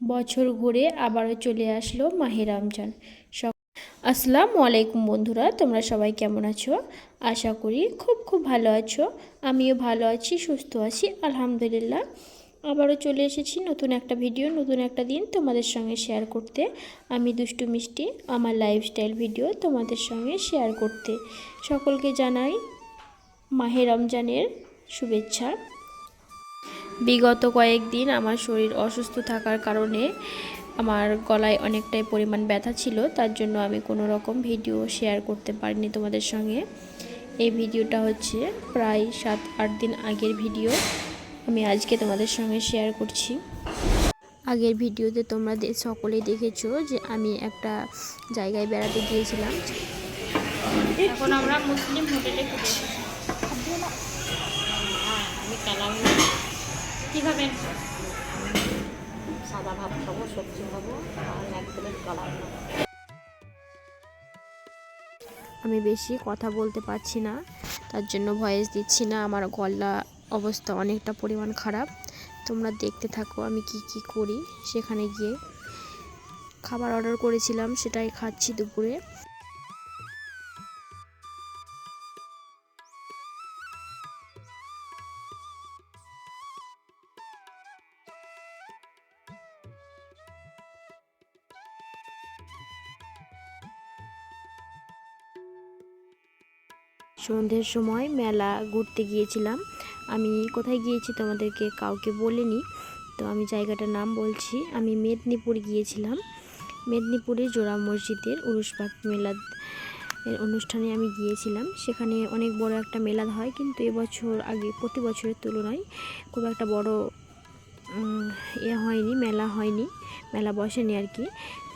বছর ঘুরে আবারও চলে আসলো মাহে রমজান। আসসালামু আলাইকুম বন্ধুরা, তোমরা সবাই কেমন আছো? আশা করি খুব খুব ভালো আছো। আমিও ভালো আছি, সুস্থ আছি, আলহামদুলিল্লাহ। আবারও চলে এসেছি নতুন একটা ভিডিও, নতুন একটা দিন তোমাদের সঙ্গে শেয়ার করতে। আমি দুষ্টু মিষ্টি, আমার লাইফস্টাইল ভিডিও তোমাদের সঙ্গে শেয়ার করতে। সকলকে জানাই মাহে রমজানের শুভেচ্ছা। বিগত কয়েকদিন আমার শরীর অসুস্থ থাকার কারণে আমার গলায় অনেকটাই পরিমাণ ব্যথা ছিল তার জন্য আমি কোনো রকম ভিডিও শেয়ার করতে পারিনি তোমাদের সঙ্গে। এই ভিডিওটা হচ্ছে প্রায় সাত আট দিন আগের ভিডিও। আমি আজকে তোমাদের সঙ্গে শেয়ার করছি। আগের ভিডিওতে তোমরা সকলেই দেখেছ যে আমি একটা জায়গায় বেড়াতে গিয়েছিলাম। এখন আমরা মুসলিম হোটেলে ফিরে আমি কালাম সাদা ভাত খাব, সবজি খাব, আর এক আমি বেশি কথা বলতে পারছি না, তার জন্য ভয়েস দিচ্ছি না, আমার গলা অবস্থা অনেকটা পরিমাণ খারাপ। তোমরা দেখতে থাকো আমি কি কি করি। সেখানে গিয়ে খাবার অর্ডার করেছিলাম, সেটাই খাচ্ছি দুপুরে। সন্ধ্যের সময় মেলা ঘুরতে গিয়েছিলাম। আমি কোথায় গিয়েছি তোমাদেরকে কাউকে বলিনি। তো আমি জায়গাটার নাম বলছি, আমি মেদিনীপুর গিয়েছিলাম। মেদিনীপুরে জোড়া মসজিদের উরুষপাক মেলা এর অনুষ্ঠানে আমি গিয়েছিলাম। সেখানে অনেক বড় একটা মেলা হয়, কিন্তু এবছর আগে, প্রতি বছরের তুলনায় খুব একটা বড় ইয়ে হয়নি, মেলা হয়নি, মেলা বসেনি আর কি।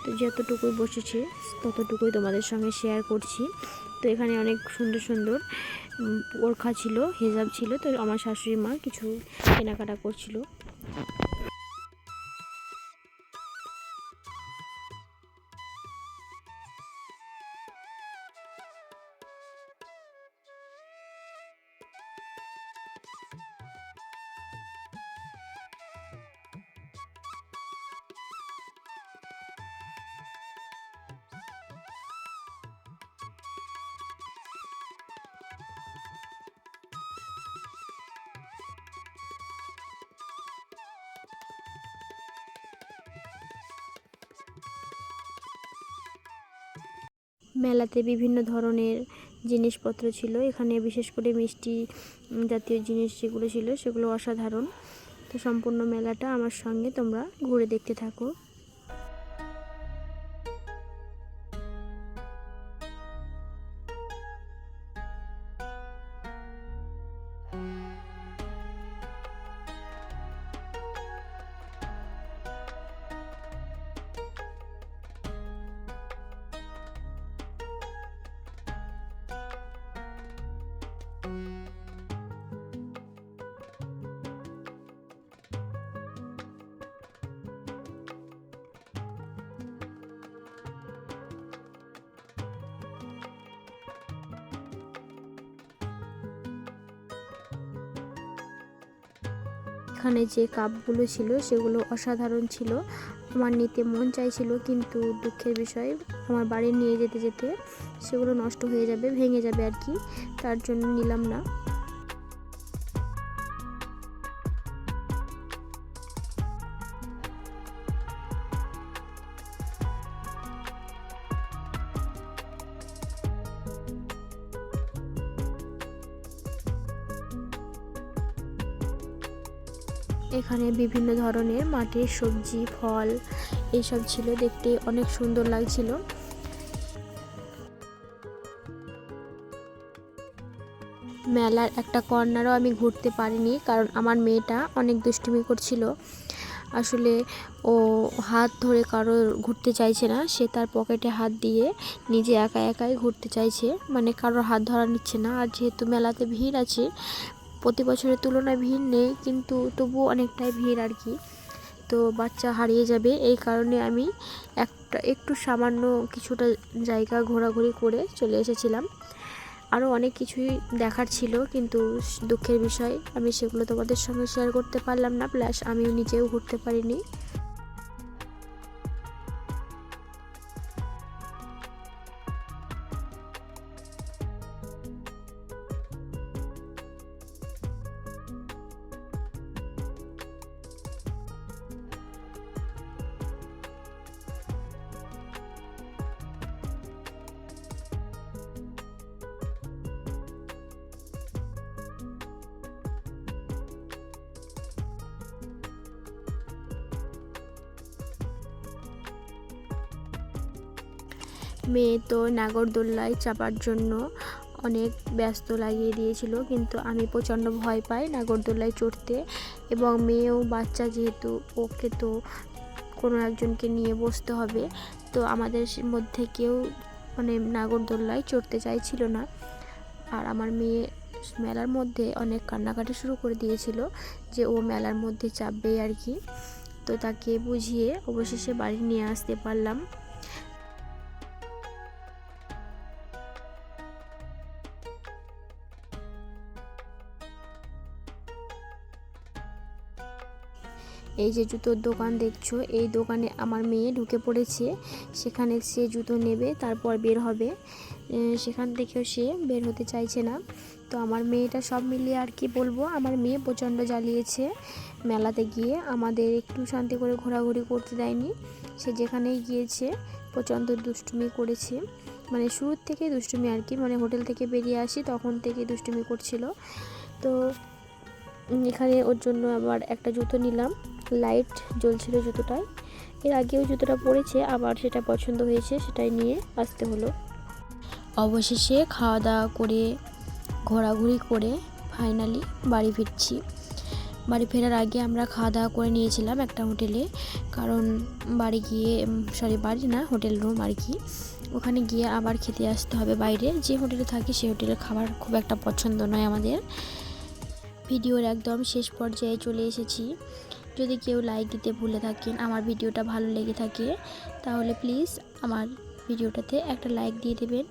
তো যতটুকুই বসেছে, ততটুকুই তোমাদের সঙ্গে শেয়ার করছি। তো এখানে অনেক সুন্দর সুন্দর ওরখা ছিল, হেজাব ছিল। তো আমার শাশুড়ি মা কিছু কেনাকাটা করছিল। মেলাতে বিভিন্ন ধরনের জিনিসপত্র ছিল। এখানে বিশেষ করে মিষ্টি জাতীয় জিনিস যেগুলো ছিল, সেগুলো অসাধারণ। তো সম্পূর্ণ মেলাটা আমার সঙ্গে তোমরা ঘুরে দেখতে থাকো। এখানে যে কাপগুলো ছিল, সেগুলো অসাধারণ ছিল। আমার নিতে মন চাইছিল, কিন্তু দুঃখের বিষয়, আমার বাড়ি নিয়ে যেতে যেতে সেগুলো নষ্ট হয়ে যাবে, ভেঙে যাবে আর কি। তার জন্য নিলাম না। এখানে বিভিন্ন ধরনের মাটির সবজি, ফল এইসব ছিল, দেখতে অনেক সুন্দর লাগছিল। মেলার একটা কর্নারও আমি ঘুরতে পারিনি, কারণ আমার মেয়েটা অনেক দুষ্টুমি করছিল। আসলে ও হাত ধরে কারও ঘুরতে চাইছে না, সে তার পকেটে হাত দিয়ে নিজে একা একাই ঘুরতে চাইছে। মানে কারোর হাত ধরা নিচ্ছে না, আর যেহেতু মেলাতে ভিড় আছে প্রতি বছরের তুলনায় ভিড় নেই, কিন্তু তবুও অনেকটাই ভিড় আর কি। তো বাচ্চা হারিয়ে যাবে, এই কারণে আমি একটা, একটু সামান্য কিছুটা জায়গা ঘোরাঘুরি করে চলে এসেছিলাম। আরও অনেক কিছুই দেখার ছিল, কিন্তু দুঃখের বিষয়, আমি সেগুলো তোমাদের সঙ্গে শেয়ার করতে পারলাম না প্লাস আমিও নিজেও ঘুরতে পারিনি। মেয়ে তো নাগরদোল্লায় চাপার জন্য অনেক ব্যস্ত লাগিয়ে দিয়েছিল, কিন্তু আমি প্রচণ্ড ভয় পাই নাগরদোল্লায় চড়তে এবং মেয়েও বাচ্চা যেহেতু, ওকে তো কোনো একজনকে নিয়ে বসতে হবে। তো আমাদের মধ্যে কেউ মানে নাগরদোল্লায় চড়তে চাইছিল না। আর আমার মেয়ে মেলার মধ্যে অনেক কান্নাকাটি শুরু করে দিয়েছিল যে ও মেলার মধ্যে চাপবে আর কি। তো তাকে বুঝিয়ে অবশেষে বাড়ি নিয়ে আসতে পারলাম। এই যে জুতোর দোকান দেখছ, এই দোকানে আমার মেয়ে ঢুকে পড়েছে। সেখানে সে জুতো নেবে, তারপর বের হবে। সেখান থেকেও সে বের হতে চাইছে না। তো আমার মেয়েটা সব মিলিয়ে আর কি বলব, আমার মেয়ে প্রচণ্ড জ্বালিয়েছে। মেলাতে গিয়ে আমাদের একটু শান্তি করে ঘোরাঘুরি করতে দেয়নি। সে যেখানেই গিয়েছে, প্রচণ্ড দুষ্টুমি করেছে। মানে শুরুর থেকে দুষ্টুমি আর কি মানে হোটেল থেকে বেরিয়ে আসি, তখন থেকে দুষ্টুমি করছিল। তো এখানে ওর জন্য আবার একটা জুতো নিলাম। লাইট জ্বলছিল জুতোটায়। এর আগেও জুতোটা পরেছে আবার সেটা পছন্দ হয়েছে, সেটাই নিয়ে আসতে হলো। অবশেষে খাওয়া দাওয়া করে, ঘোরাঘুরি করে ফাইনালি বাড়ি ফিরছি। বাড়ি ফেরার আগে আমরা খাওয়া দাওয়া করে নিয়েছিলাম একটা হোটেলে, কারণ বাড়ি গিয়ে সরি বাড়ি না, হোটেল রুম আর কি। ওখানে গিয়ে আবার খেতে আসতে হবে বাইরে। যে হোটেলে থাকি সেই হোটেলের খাবার খুব একটা পছন্দ নয় আমাদের। ভিডিওর একদম শেষ পর্যায়ে চলে এসেছি। যদি কেউ লাইক দিতে ভুলে থাকেন, আমার ভিডিওটা ভালো লেগে থাকে, তাহলে প্লিজ আমার ভিডিওটাতে একটা লাইক দিয়ে দেবেন।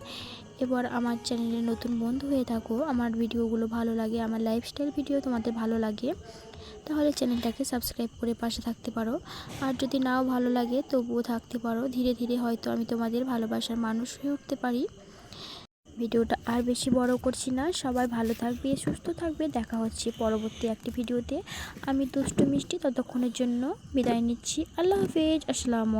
এবার আমার চ্যানেলে নতুন বন্ধু হয়ে থাকো, আমার ভিডিওগুলো ভালো লাগে, আমার লাইফস্টাইল ভিডিও তোমাদের ভালো লাগে, তাহলে চ্যানেলটাকে সাবস্ক্রাইব করে পাশে থাকতে পারো। আর যদি নাও ভালো লাগে, তবুও থাকতে পারো। ধীরে ধীরে হয়তো আমি তোমাদের ভালোবাসার মানুষ হয়ে উঠতে পারি। ভিডিওটা আর বেশি বড় করছি না। সবাই ভালো থাকবে, সুস্থ থাকবে। দেখা হচ্ছে পরবর্তী একটি ভিডিওতে। আমি দুষ্টু মিষ্টি, ততক্ষণের জন্য বিদায় নিচ্ছি। আল্লাহ হাফেজ। আসসালামু